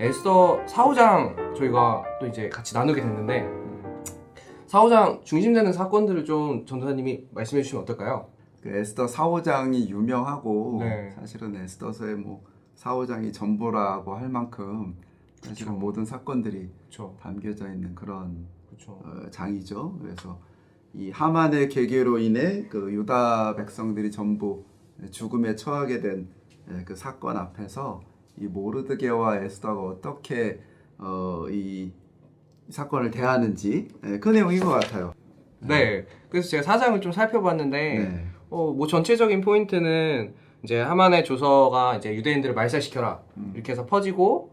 에스더 사호장 저희가 또 이제 같이 나누게 됐는데 사호장 중심되는 사건들을 좀 전도사님이 말씀해 주시면 어떨까요? 그 에스더 사호장이 유명하고 네. 사실은 에스더서의 뭐 사호장이 전부라고 할 만큼 사실은 그쵸. 모든 사건들이 그렇죠, 담겨져 있는 그런. 어, 장이죠. 그래서 이 하만의 계계로 인해 그 유다 백성들이 전부 죽음에 처하게 된 그 사건 앞에서 이 모르드게와 에스더가 어떻게 어, 이 사건을 대하는지 예, 그 내용인 것 같아요. 네, 그래서 제가 사장을 좀 살펴봤는데 네. 어, 뭐 전체적인 포인트는 이제 하만의 조서가 이제 유대인들을 말살시켜라 음. 이렇게 해서 퍼지고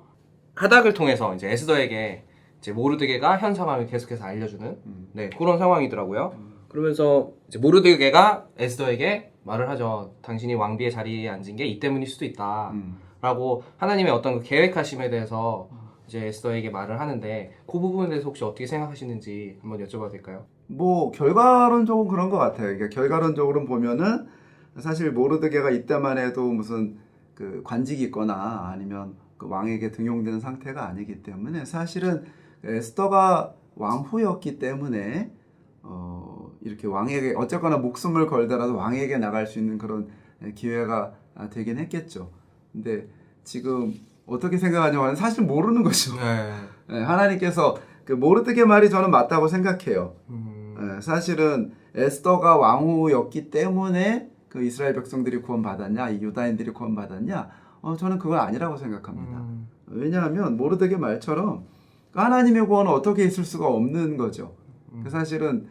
하닥을 통해서 이제 에스더에게 이제 모르드게가 현 상황을 계속해서 알려주는 음. 네 그런 상황이더라고요. 그러면서 이제 모르드게가 에스더에게 말을 하죠. 당신이 왕비의 자리에 앉은 게 이 때문일 수도 있다. 음. 라고 하나님의 어떤 그 계획하심에 대해서 이제 에스더에게 말을 하는데 그 부분에 대해서 혹시 어떻게 생각하시는지 한번 여쭤봐도 될까요? 뭐 결과론적으로 그런 것 같아요. 그러니까 결과론적으로 보면은 사실 모르드게가 이때만 해도 무슨 그 관직이 있거나 아니면 그 왕에게 등용되는 상태가 아니기 때문에 사실은 에스더가 왕후였기 때문에 어 이렇게 왕에게 어쨌거나 목숨을 걸더라도 왕에게 나갈 수 있는 그런 기회가 되긴 했겠죠. 근데 지금 어떻게 생각하냐면 사실 모르는 거죠. 네. 예, 하나님께서 그 모르드게 말이 저는 맞다고 생각해요. 음, 예, 사실은 에스더가 왕후였기 때문에 그 이스라엘 백성들이 구원받았냐, 이 유다인들이 구원받았냐? 어, 저는 그건 아니라고 생각합니다. 음, 왜냐하면 모르드게 말처럼 그 하나님의 구원은 어떻게 있을 수가 없는 거죠. 음. 그 사실은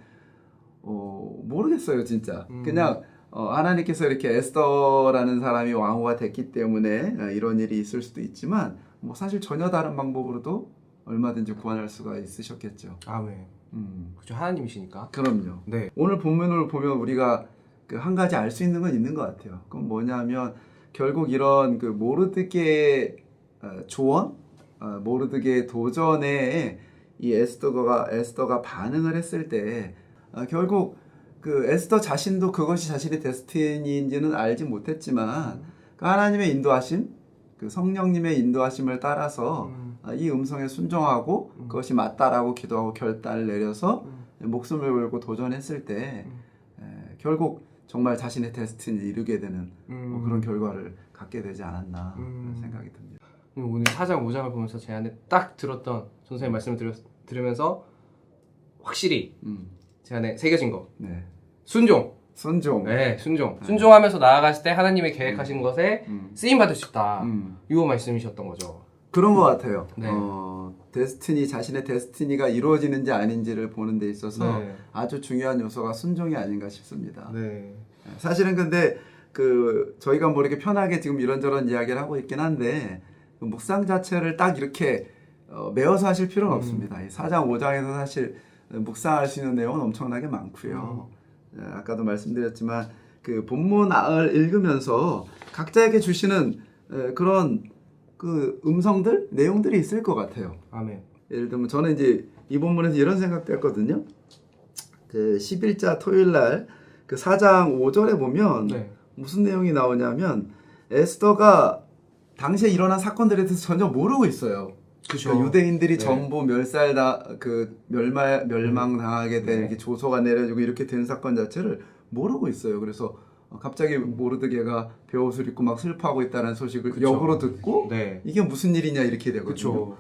어, 모르겠어요, 진짜. 음. 그냥 어, 하나님께서 이렇게 에스더라는 사람이 왕후가 됐기 때문에 어, 이런 일이 있을 수도 있지만 뭐 사실 전혀 다른 방법으로도 얼마든지 구원할 수가 있으셨겠죠. 아멘. 음, 그죠 하나님이시니까. 그럼요. 네. 오늘 본문을 보면 우리가 그 한 가지 알 수 있는 건 있는 것 같아요. 그건 뭐냐면 결국 이런 그 모르드게 어, 조언, 어, 모르드게 도전에 이 에스더가 에스더가 반응을 했을 때 어, 결국 그 에스더 자신도 그것이 자신의 데스티니인지는 알지 못했지만 그 하나님의 인도하심, 그 성령님의 인도하심을 따라서 음, 어, 이 음성에 순종하고 음. 그것이 맞다라고 기도하고 결단을 내려서 음, 목숨을 걸고 도전했을 때 결국 정말 자신의 데스티니를 이루게 되는 음. 뭐 그런 결과를 갖게 되지 않았나 음. 생각이 듭니다. 오늘 4장 5장을 보면서 제 안에 딱 들었던 선생님 말씀을 들으, 들으면서 확실히 음, 제 안에 새겨진 거 네. 순종 순종. 네 순종 순종하면서 나아갔을 때 하나님의 계획하신 것에 음, 쓰임 받을 수 있다 음. 이거 말씀이셨던 거죠 그런 것 같아요. 네. 어, 데스티니 자신의 데스티니가 이루어지는지 아닌지를 보는 데 있어서 네. 아주 중요한 요소가 순종이 아닌가 싶습니다. 네. 사실은 근데 그 저희가 뭐 이렇게 편하게 지금 이런저런 이야기를 하고 있긴 한데 그 묵상 자체를 딱 이렇게 어, 메워서 하실 필요는 음. 없습니다. 이 4장 5장에서 사실 묵상할 수 있는 내용은 엄청나게 많고요. 예, 아까도 말씀드렸지만 그 본문을 읽으면서 각자에게 주시는 에, 그런 그 음성들 내용들이 있을 것 같아요. 아멘 예를 들면 저는 이제 이 본문에서 이런 생각도 했거든요. 그 11자 토요일 날그 4장 5절에 보면 네. 무슨 내용이 나오냐면 에스더가 당시에 일어난 사건들에 대해서 전혀 모르고 있어요. 그죠 그러니까 유대인들이 네. 전부 멸살다 그 멸망 멸망 당하게 된 네. 이렇게 조소가 내려지고 이렇게 된 사건 자체를 모르고 있어요. 그래서 어, 갑자기 모르드게가 베옷을 입고 막 슬퍼하고 있다는 소식을 그쵸. 역으로 듣고 네 이게 무슨 일이냐 이렇게 되거든요. 그쵸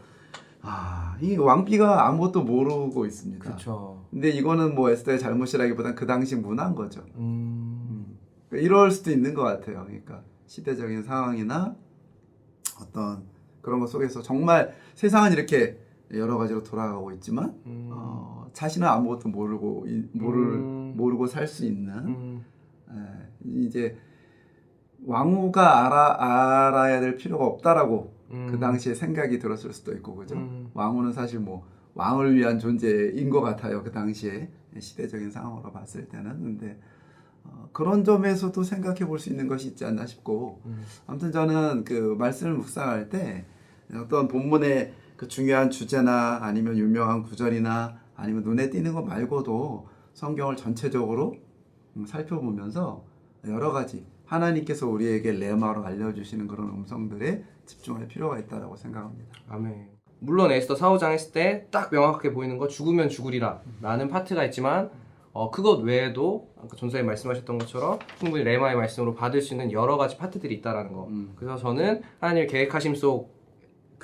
아, 이 왕비가 아무것도 모르고 있습니다. 그쵸 근데 이거는 뭐 에스더의 잘못이라기보단 그 당시 문화인 거죠. 음 그러니까 이럴 수도 있는 것 같아요. 그러니까 시대적인 상황이나 어떤 그런 것 속에서 정말 세상은 이렇게 여러 가지로 돌아가고 있지만 음. 어, 자신은 아무것도 모르고 이- 모를 음. 모르고 살 수 있는 음. 에, 이제 왕후가 알아 알아야 될 필요가 없다라고 음. 그 당시에 생각이 들었을 수도 있고 그죠. 음. 왕후는 사실 뭐 왕을 위한 존재인 것 같아요. 그 당시에 시대적인 상황으로 봤을 때는 근데 어, 그런 점에서도 생각해 볼 수 있는 것이 있지 않나 싶고 음. 아무튼 저는 그 말씀을 묵상할 때 어떤 본문의 그그 중요한 주제나 아니면 유명한 구절이나 아니면 눈에 띄는 것 말고도 성경을 전체적으로 음, 살펴보면서 여러 가지 하나님께서 우리에게 레마로 알려주시는 그런 음성들에 집중할 필요가 있다고 생각합니다. 아멘. 물론 에스더 사후장 했을 때 딱 명확하게 보이는 거 죽으면 죽으리라 라는 파트가 있지만 어, 그것 외에도 아까 전사님 말씀하셨던 것처럼 충분히 레마의 말씀으로 받을 수 있는 여러 가지 파트들이 있다라는 거. 음. 그래서 저는 하나님의 계획하심 속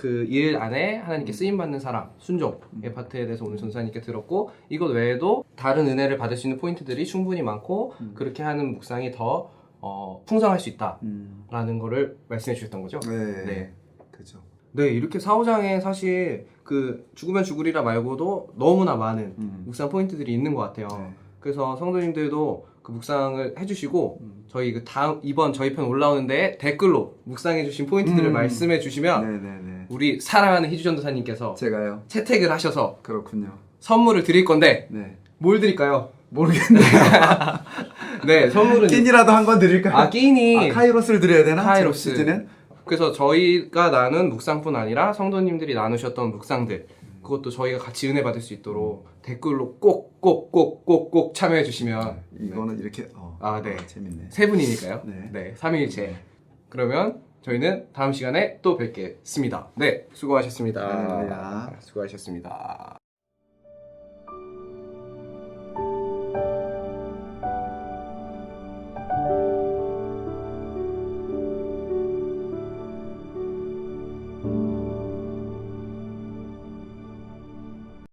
그 일 안에 하나님께 쓰임 받는 사람 순종의 파트에 대해서 오늘 전사님께 들었고 이것 외에도 다른 은혜를 받을 수 있는 포인트들이 충분히 많고 그렇게 하는 묵상이 더 어, 풍성할 수 있다라는 음. 거를 말씀해 주셨던 거죠. 네. 네. 그죠. 네, 이렇게 사후장에 사실 그 죽으면 죽으리라 말고도 너무나 많은 음. 묵상 포인트들이 있는 것 같아요. 네. 그래서 성도님들도 그 묵상을 해주시고 음. 저희 그 다음 이번 저희 편 올라오는데 댓글로 묵상해주신 포인트들을 음. 말씀해 주시면 네네네. 우리 사랑하는 희주 전도사님께서 제가요. 채택을 하셔서 그렇군요. 선물을 드릴 건데 네. 뭘 드릴까요? 모르겠네요. 네, 선물은 낀이라도 한 건 드릴까요? 아 끼니 아, 카이로스를 드려야 되나? 카이로스. 시즌엔? 그래서 저희가 나눈 묵상뿐 아니라 성도님들이 나누셨던 묵상들 그것도 저희가 같이 은혜 받을 수 있도록 댓글로 꼭 꼭 꼭 꼭 꼭 참여해 주시면 이거는 이렇게 어, 아, 네. 재밌네. 세 분이니까요. 네. 네, 삼위일체. 그러면 저희는 다음 시간에 또 뵙겠습니다. 네, 수고하셨습니다. 할렐루야. 수고하셨습니다.